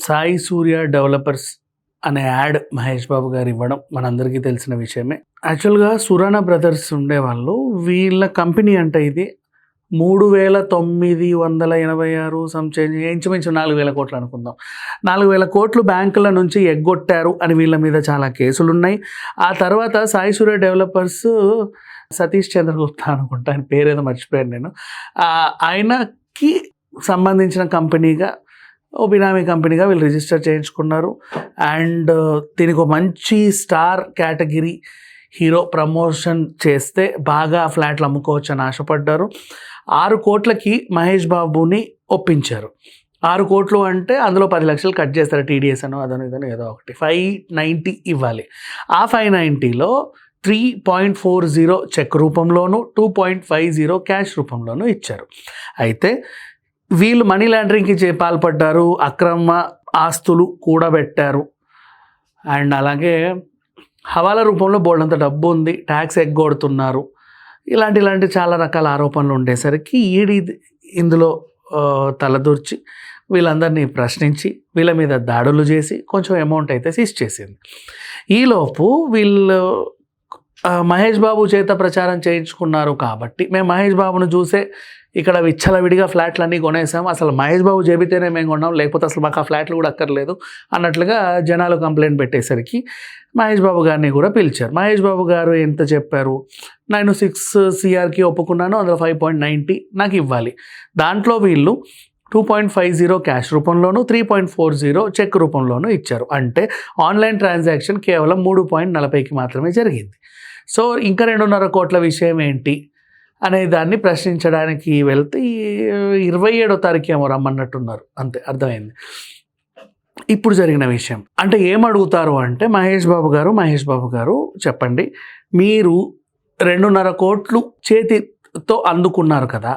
Sai Surya developers అనే ad Mahesh Babu garu ఇవ్వడం మనందరికీ తెలిసిన విషయమే. యాక్చువల్గా సురానా బ్రదర్స్ ఉండేవాళ్ళు వీళ్ళ కంపెనీ అంటే ఇది. మూడు వేల తొమ్మిది వందల ఎనభై ఆరు సంచేంజ్ ఇంచుమించు నాలుగు వేల కోట్లు అనుకుందాం. నాలుగు వేల కోట్లు బ్యాంకుల నుంచి ఎగ్గొట్టారు అని వీళ్ళ మీద చాలా కేసులు ఉన్నాయి ఆ తర్వాత సాయి సూర్య డెవలపర్స్ సతీష్ చంద్రగుప్తా అనుకుంటా ఆయన పేరేదో మర్చిపోయాను నేను. ఆయనకి సంబంధించిన కంపెనీగా ఓ బినామీ కంపెనీగా వీళ్ళు రిజిస్టర్ చేయించుకున్నారు. అండ్ uh, దీనికి ఒక మంచి స్టార్ కేటగిరీ హీరో ప్రమోషన్ చేస్తే బాగా ఫ్లాట్లు అమ్ముకోవచ్చు అని ఆశపడ్డారు. ఆరు కోట్లకి మహేష్ బాబుని ఒప్పించారు. ఆరు కోట్లు అంటే అందులో పది లక్షలు కట్ చేస్తారు టీడీఎస్ అనో అదనో ఇదనో ఏదో ఒకటి. ఫైవ్ నైంటీ ఇవ్వాలి. ఆ five నైంటీలో three point four zero check రూపంలోను two point five zero cash రూపంలోనూ ఇచ్చారు. అయితే వీళ్ళు మనీ లాండరింగ్కి చే పాల్పడ్డారు అక్రమ ఆస్తులు కూడబెట్టారు అండ్ అలాగే హవాలా రూపంలో బోల్డంత డబ్బు ఉంది ట్యాక్స్ ఎగ్గొడుతున్నారు. ఇలాంటి ఇలాంటి చాలా రకాల ఆరోపణలు ఉండేసరికి ఈడీ ఇందులో తలదూర్చి వీళ్ళందరినీ ప్రశ్నించి వీళ్ళ మీద దాడులు చేసి కొంచెం అమౌంట్ అయితే సీజ్ చేసింది. ఈలోపు వీళ్ళు మహేష్ బాబు చేత ప్రచారం చేయించుకున్నారు కాబట్టి మేము మహేష్ బాబును చూసే ఇక్కడ విచ్చలవిడిగా ఫ్లాట్లన్నీ కొనేసాం. అసలు మహేష్ బాబు చెబితేనే మేము కొన్నాం లేకపోతే అసలు మాకు ఆ ఫ్లాట్లు కూడా అక్కర్లేదు అన్నట్లుగా జనాలు కంప్లైంట్ పెట్టేసరికి మహేష్ బాబు గారిని కూడా పిలిచారు. మహేష్ బాబు గారు ఎంత చెప్పారు? నేను సిక్స్ సిఆర్కి ఒప్పుకున్నాను అందులో ఫైవ్ పాయింట్ నైంటీ నాకు ఇవ్వాలి. దాంట్లో వీళ్ళు two point five zero cash రూపంలోను three point four zero check రూపంలోనూ ఇచ్చారు. అంటే ఆన్లైన్ ట్రాన్సాక్షన్ కేవలం మూడు పాయింట్ నలభైకి మాత్రమే జరిగింది. సో ఇంకా రెండున్నర కోట్ల విషయం ఏంటి? అనే దాన్ని ప్రశ్నించడానికి వెళ్తే ఇరవై ఏడో తారీఖు ఏమో రమ్మన్నట్టున్నారు. అంతే అర్థమైంది. ఇప్పుడు జరిగిన విషయం. అంటే ఏమడుగుతారు అంటే మహేష్ బాబు గారు మహేష్ బాబు గారు చెప్పండి. మీరు రెండున్నర కోట్లు చేతి తో అందుకున్నారు కదా.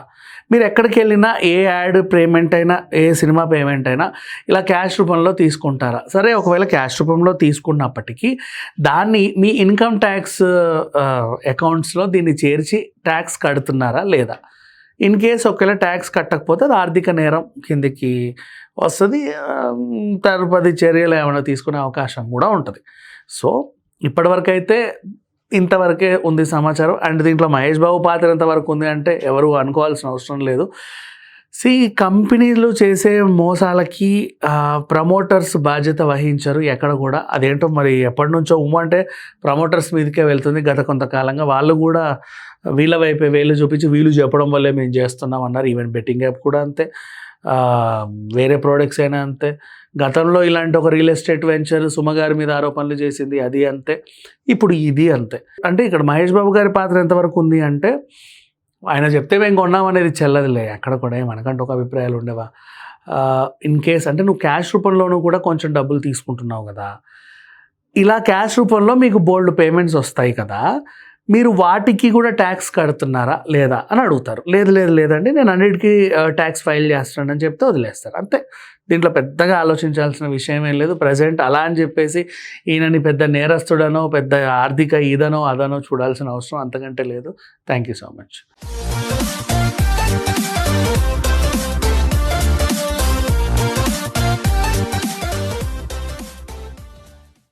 మీరు ఎక్కడికి వెళ్ళినా ఏ యాడ్ పేమెంట్ అయినా ఏ సినిమా పేమెంట్ అయినా ఇలా క్యాష్ రూపంలో తీసుకుంటారా? సరే ఒకవేళ క్యాష్ రూపంలో తీసుకున్నప్పటికీ దాన్ని మీ ఇన్కమ్ ట్యాక్స్ అకౌంట్స్లో దీన్ని చేర్చి ట్యాక్స్ కడుతున్నారా లేదా? ఇన్ కేస్ ఒకవేళ ట్యాక్స్ కట్టకపోతే అది ఆర్థిక నేరం కిందికి వస్తుంది. తరుపతి చర్యలు ఏమైనా తీసుకునే అవకాశం కూడా ఉంటుంది. సో ఇప్పటివరకు అయితే ఇంతవరకే ఉంది సమాచారం. అండ్ దీంట్లో మహేష్ బాబు పాత్ర ఎంతవరకు ఉంది అంటే ఎవరు అనుకోవాల్సిన అవసరం లేదు. సి కంపెనీలు చేసే మోసాలకి ప్రమోటర్స్ బాధ్యత వహించరు ఎక్కడ కూడా. అదేంటో మరి ఎప్పటి నుంచో ఉమ్మ అంటే ప్రమోటర్స్ మీదకే వెళ్తుంది గత కొంతకాలంగా. వాళ్ళు కూడా వీళ్ళ వైపే వేలు చూపించి వీళ్ళు చెప్పడం వల్లే మేము చేస్తున్నాం అన్నారు. ఈవెన్ బెట్టింగ్ యాప్ కూడా అంతే. వేరే ప్రోడక్ట్స్ అయినా అంతే. గతంలో ఇలాంటి ఒక రియల్ ఎస్టేట్ వెంచర్ సుమగారి మీద ఆరోపణలు చేసింది అది అంతే. ఇప్పుడు ఇది అంతే. అంటే ఇక్కడ మహేష్ బాబు గారి పాత్ర ఎంతవరకు ఉంది అంటే ఆయన చెప్తే మేము కొన్నాం అనేది చెల్లదులే. అక్కడ కూడా ఏం ఒక అభిప్రాయాలు ఉండేవా? ఇన్ కేస్ అంటే నువ్వు క్యాష్ రూపంలోనూ కూడా కొంచెం డబ్బులు తీసుకుంటున్నావు కదా. ఇలా క్యాష్ రూపంలో మీకు బోల్డ్ పేమెంట్స్ వస్తాయి కదా. మీరు వాటికి కూడా ట్యాక్స్ కడుతున్నారా లేదా అని అడుగుతారు. లేదు లేదు లేదండి నేను అన్నిటికీ ట్యాక్స్ ఫైల్ చేస్తానని చెప్తే వదిలేస్తారు. అంతే. దీంట్లో పెద్దగా ఆలోచించాల్సిన విషయం ఏం లేదు. ప్రజెంట్ అలా అని చెప్పేసి ఈయనని పెద్ద నేరస్తుడనో పెద్ద ఆర్థిక ఇదనో అదనో చూడాల్సిన అవసరం అంతకంటే లేదు. Thank you so much